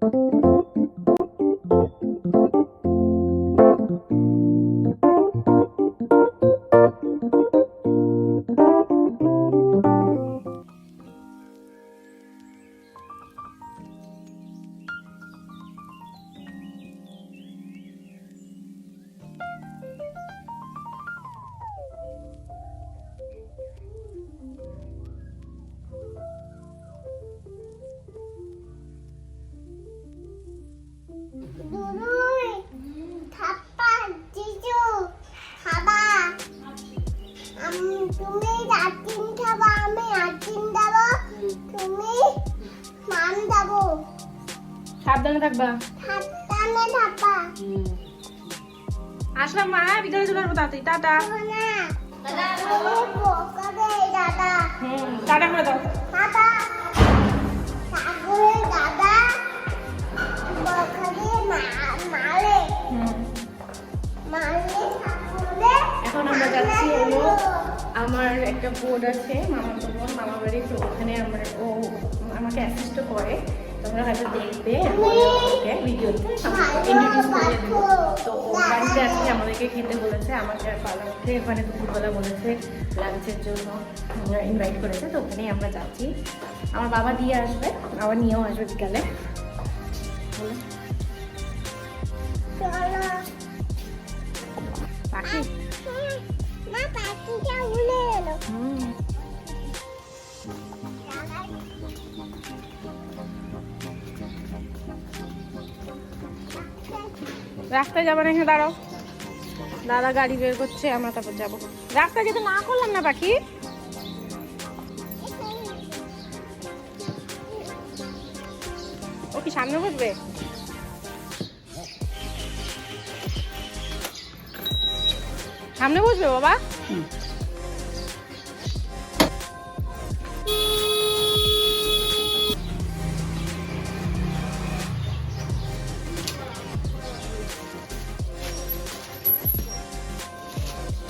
Música সাবধানে থাকবা। আসলাম মা ভিতরে চলে আসব তাড়াতাড়ি। টাটা। টাটা। করে দাও। এখন আমরা যাচ্ছি হলো আমার একটা বোর্ড আছে মামা বোন মামা বাড়ি তো ওখানে আমার ও আমাকে অ্যাসিস্ট করে। তোমরা হয়তো দেখবে ওকে ভিডিওতে ইন্ট্রোডিউস করে দেবো তো ও বাড়িতে আজকে আমাদেরকে খেতে বলেছে আমাকে আর পালাকে ওখানে দুপুরবেলা বলেছে লাঞ্চের জন্য ইনভাইট করেছে তো ওখানেই আমরা যাচ্ছি। আমার বাবা দিয়ে আসবে আবার নিয়েও আসবে বিকালে। পাখি? না পাখিটা উড়ে এলো। হুম। রাস্তায় যাব না এখানে, দাঁড়াও। দাদা গাড়ি বের করছে, আমরা তারপর যাব। রাস্তায় যেতে না করলাম না, পাখি? ও কি সামনে বসবে? সামনে বসবে বাবা?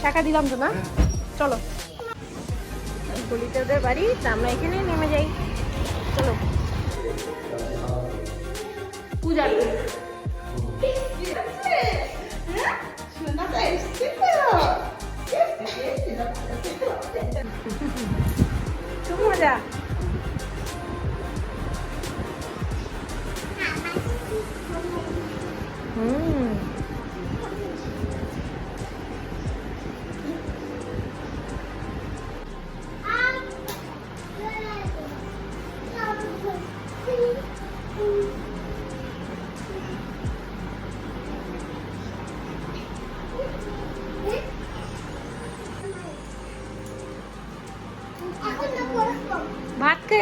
টাকা দিলাম তো না? চলো। গলিতে ওদের বাড়ি আমরা এখানে নেমে যাই। চলো। পূজা Yeah.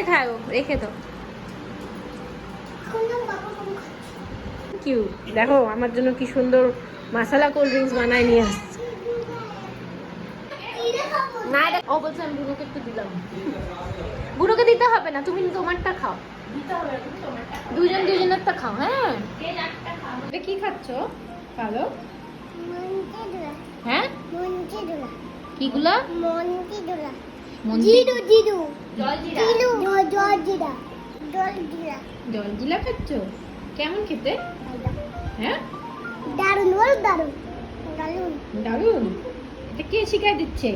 খাও রেখে তো কিউ দেখো আমার জন্য কি সুন্দর মশলা কোল্ড ড্রিঙ্কস বানায় নিয়ে আসছে। না এটা ও বলছে আমি বুড়োকে একটু দিলাম। বুড়োকে দিতে হবে না তুমি তোমারটা খাও। দুজন দুজনেরটা খাও হ্যাঁ। এটা কি খাচ্ছ? ভালো। হ্যাঁ? কিগুলা? মন্টি মন্দির? Zero zero. জল জিরু জল জল জিরা জল জিরা জল জিলা খাচ্ছ? কেমন খেতে? হ্যাঁ? দারুণ বল দারুণ দারুণ দারুণ এটা কে শিখাই দিচ্ছে?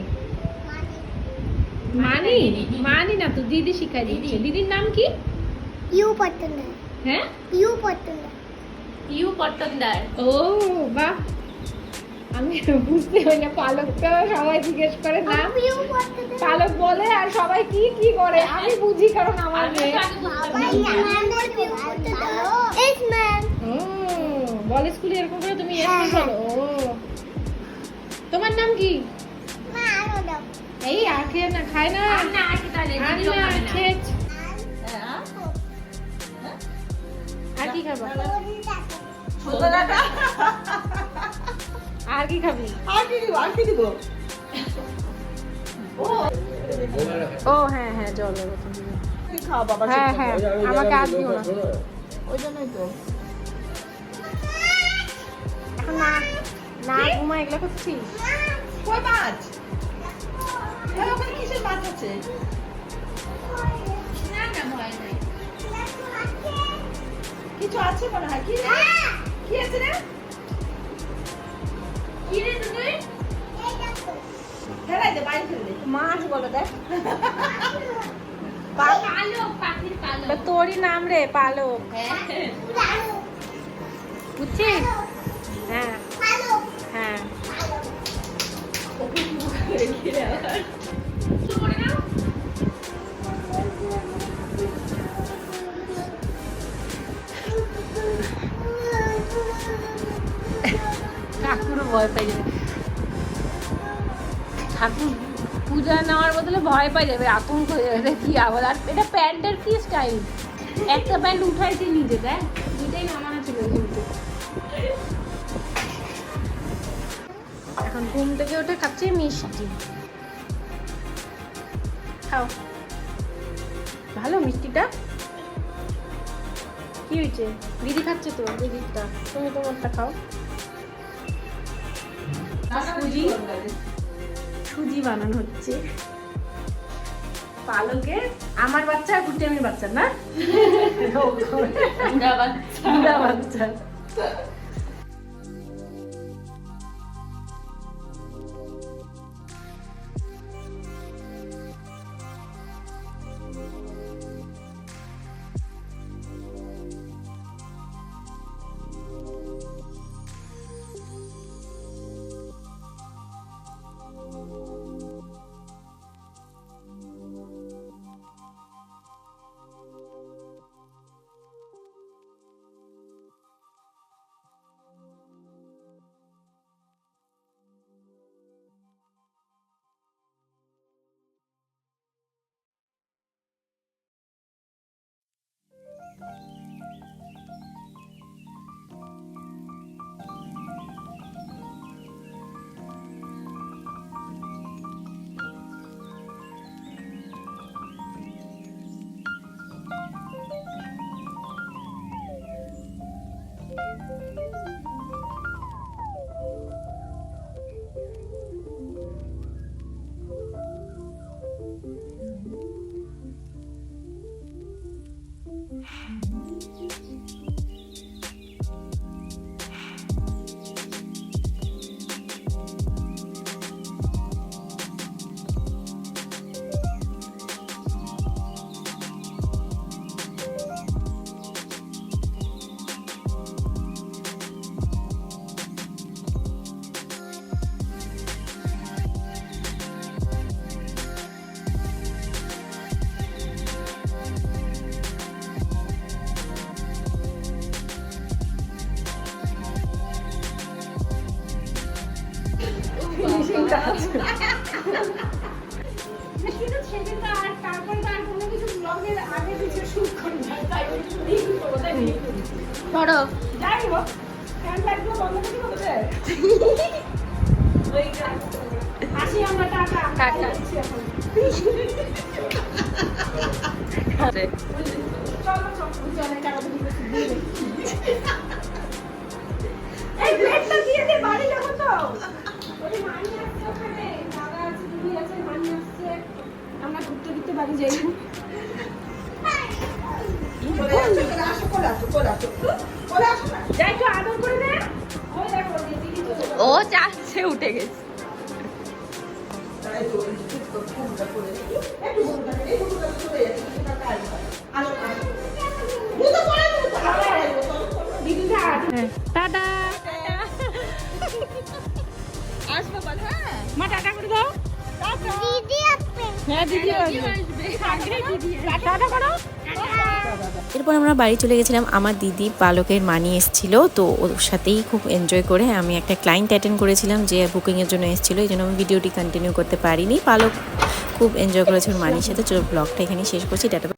মানি। মানি? না তো দিদি শিখাই দিচ্ছে। দিদির নাম কি? ইউ পটন হ্যাঁ? You পটন you পট্টনদার। ও বাহ। আমি বুঝতে পারি না পালকটা সবাই জিজ্ঞেস করে পটন পালক বলে আর সবাই কি কি করে? আমি বুঝি কারণ আমার মেয়ে। বলে স্কুলে এরকম করে তুমি হ্যাঁ, এরকম বলো। ও। তোমার নাম কি? মা এই আর খেয়ে না খায় না? না আর কি খাব? আর কি খাবি? আর কি দিব আর কি দিব? ও। হ্যাঁ হ্যাঁ জল এর বোতল খাও বাবা হ্যাঁ হ্যাঁ আমাকে আর দিও না। ওই জন্যই তো। এখন না না ঘুমা এগুলো করছিস? কই মাছ? ওই ওখানে কিসের মাছ আছে? কি কিছু আছে মনে হয় কি কি আছে রে? তোরই নাম রে পালক। ভালো বুঝছিস? হ্যাঁ। হ্যাঁ। ভয় পাই যাবে। ঠাকুর পূজা নেওয়ার বদলে ভয় পাই যাবে, আতঙ্ক হয়ে যাবে। কি আবার? আর এটা প্যান্টের কি স্টাইল একটা প্যান্ট উঠাইছে নিজে দেখ। দুইটাই নামানো ছিল এখন ঘুম থেকে উঠে খাচ্ছি মিষ্টি। খাও। ভালো মিষ্টিটা? কি হয়েছে? দিদি খাচ্ছে তো দিদিটা তুমি তোমারটা খাও। সুজি। সুজি বানানো হচ্ছে। পালকে আমার বাচ্চা আর কুটিয়ামির বাচ্চা। না বাচ্চা। মানি আসছে আমরা ঘুরতে ঘুরতে বাড়ি যাই ও চাচ্ছে উঠে গেছে। আদর টাটা। আসবে হ্যাঁ। মা টাটা করে দাও। দিদি আসবে। হ্যাঁ দিদি আসবে। টাটা করো। এরপর আমরা বাড়ি চলে গেছিলাম। আমার দিদি পালকের মানি এসেছিল, তো ওর সাথেই খুব এনজয় করে আমি একটা ক্লায়েন্ট অ্যাটেন্ড করেছিলাম যে বুকিংয়ের জন্য এসেছিল, এই জন্য আমি ভিডিওটি কন্টিনিউ করতে পারিনি। পালক খুব এনজয় করেছে ওর মানির সাথে, চলো ব্লগটা এখানে শেষ করছি। টাটা।